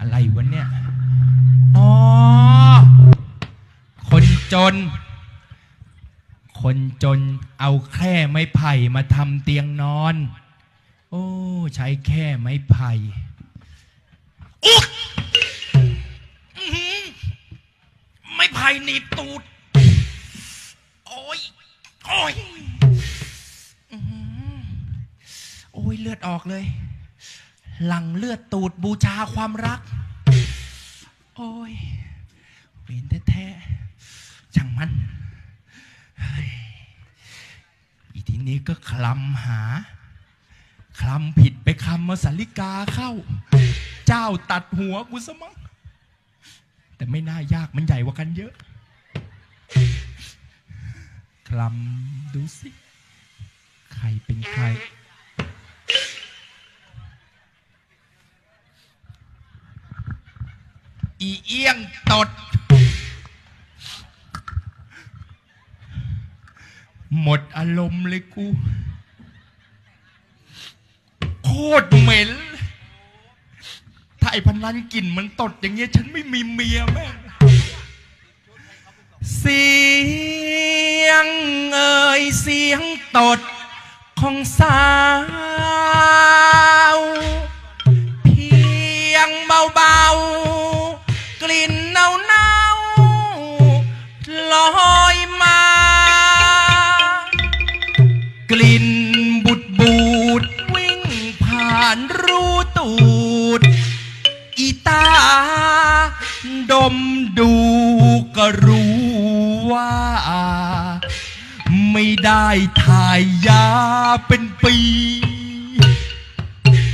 อะไรวะเนี่ย อ๋อ คนจน คนจนเอาแค่ไม้ไผ่มาทำเตียงนอน โอ้ ใช้แค่ไม้ไผ่อุ๊ยอื้อหือไม้ไผ่หนีบตูด โอ้ย โอ้ยอื้อหือโอ้ย เลือดออกเลย หลังเลือดตูดบูชาความรัก โอ้ยเวนแท้ๆช่างมันอีทีนี้ก็คลำหา คลำผิดไปคำมาสาริกาเข้า เจ้าตัดหัวกูซะมั้งแต่ไม่น่ายากมันใหญ่กว่ากันเยอะ คลำดูสิ ใครเป็นใคร อีเอี้ยงตด หมดอารมณ์เลยกู โคตรเหม็น ถ้าไอ้พนันกลิ่นมันตดอย่างเงี้ย ฉันไม่มีเมียแม่เสียงเอ่ยเสียงตดของสาว กลิ่นบุดบูดวิ่งผ่านรูตูด อีตา ดมดูก็รู้ว่า ไม่ได้ถ่ายยาเป็นปี